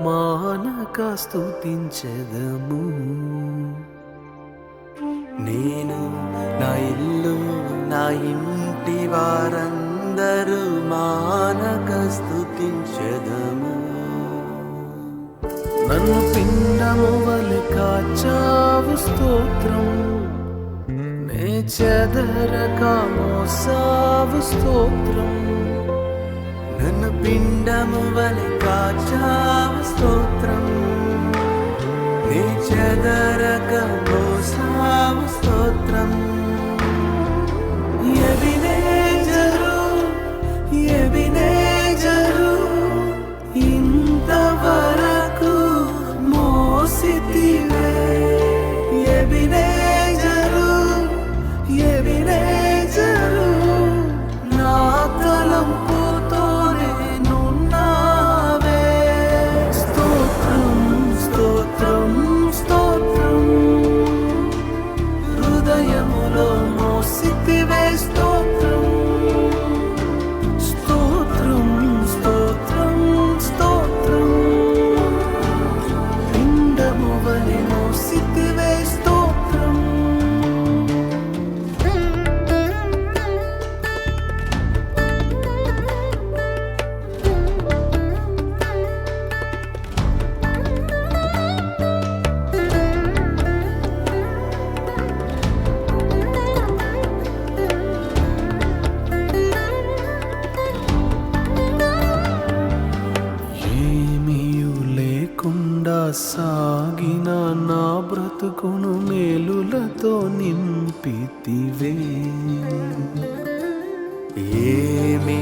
మానక స్థుతించెదము నేను నా ఇల్లు నా ఇంటి వారందరూ మానక స్తుతించెదము. నన్ను పిండము వలె కాచావు స్తోత్రం. నే చెదరక మోసావు స్తోత్రం. నన్ను పిండము వలె కాచావు స్తోత్రం. నీ చెదరక మోసావు స్తోత్రం. సాగిన నా బ్రతుకును మేలులతో నింపితివే. ఏమీ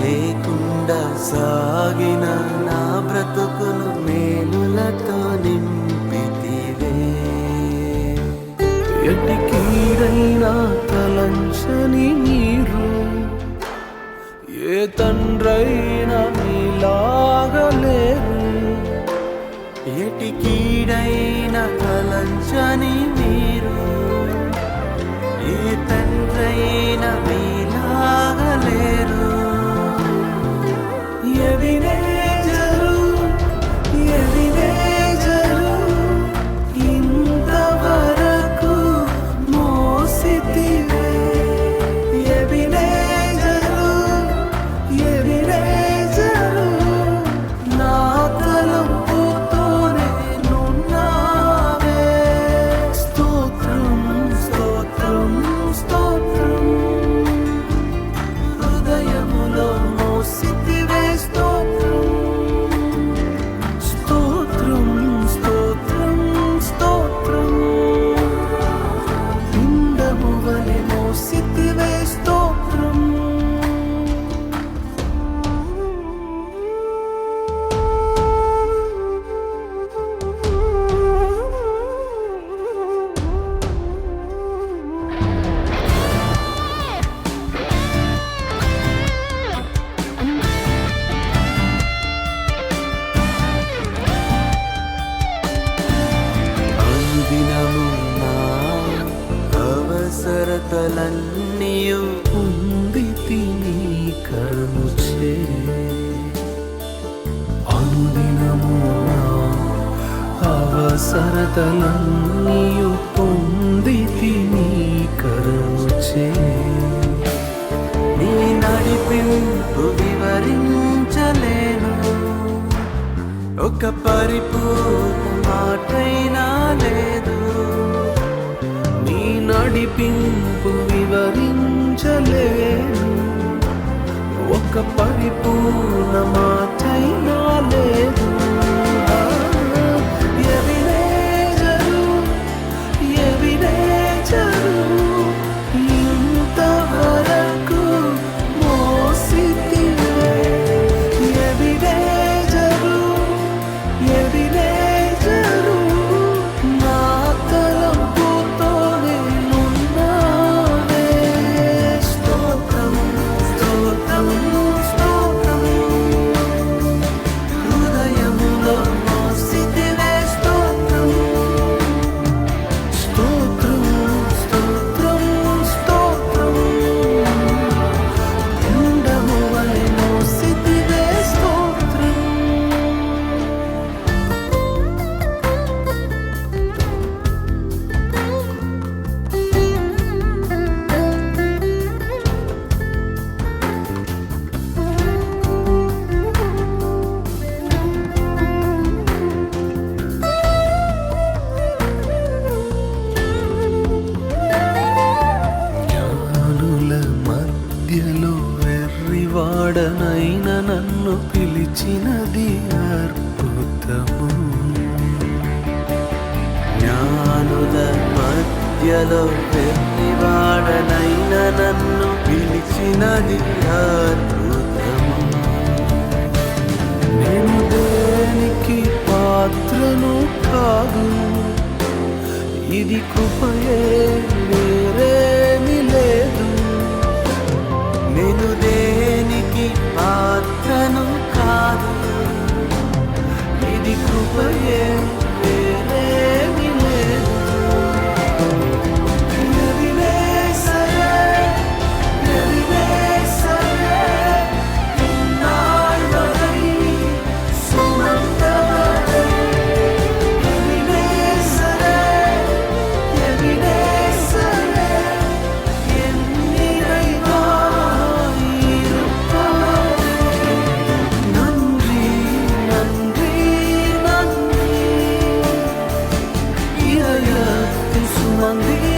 లేకుండా సాగిన నా బ్రతుకును మేలులతో నింపితివే. ఎట్టి కీడైనా తలంచని మీరు ఏ తండ్రైనా మీలాగలేరు. ఎటి కీడైన తలంచని అవసరతలన్నీయు ఉంది తిని కరుచే అనుదినము అవసరతలన్నీయు పొంది తిని కరుచే నీ నడిపింపు వివరించలేను. ఒక పరిపూర్ణ మాటైనా లేదు. నడిపింపు వివరించలేను. ఒక పరిపూర్ణ మాటైనా లేదు. నన్ను పిలిచినది అద్భుతము. జ్ఞానుల మధ్యలో పెళ్ళివాడనైన నన్ను పిలిచినది అద్భుతము. నేను దేనికి పాత్రను కాదు ఇది కృపయే వేరే పాత్రను కాదు. ఇది కృపయే. monday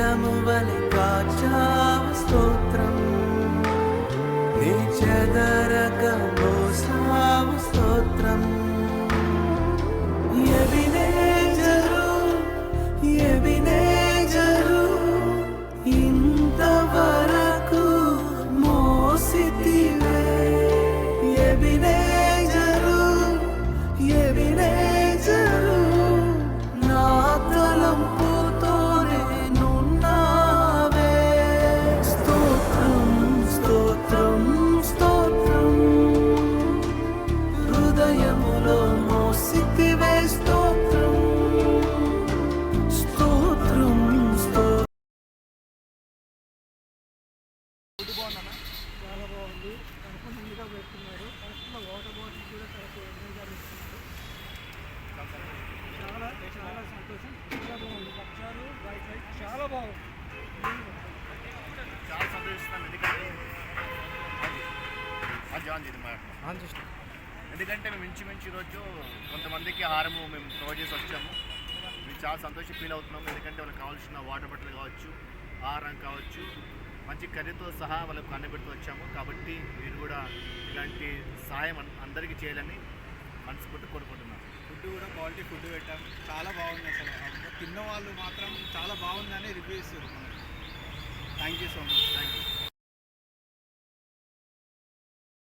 పిండము వలె ఎందుకంటే అది ఆన్ చేయండి మా ఎందుకంటే మేము ఇంచుమించు ఈరోజు కొంతమందికి ఆహారము మేము ప్రొవైడ్ చేసి వచ్చాము. మేము చాలా సంతోషం ఫీల్ అవుతున్నాము. ఎందుకంటే వాళ్ళకి కావాల్సిన వాటర్ బాటిల్ కావచ్చు ఆహారం కావచ్చు మంచి కర్రీతో సహా వాళ్ళకు అన్నబెడుతూ వచ్చాము. కాబట్టి మీరు కూడా ఇలాంటి సహాయం అన్- అందరికీ చేయాలని మనస్ఫూర్తి కోరుకుంటున్నాను ఫుడ్ కూడా క్వాలిటీ ఫుడ్ పెట్టాం చాలా బాగుంది అసలు. తిన్న వాళ్ళు మాత్రం చాలా బాగుందని రివ్యూ ఇస్తారు Thank you so much.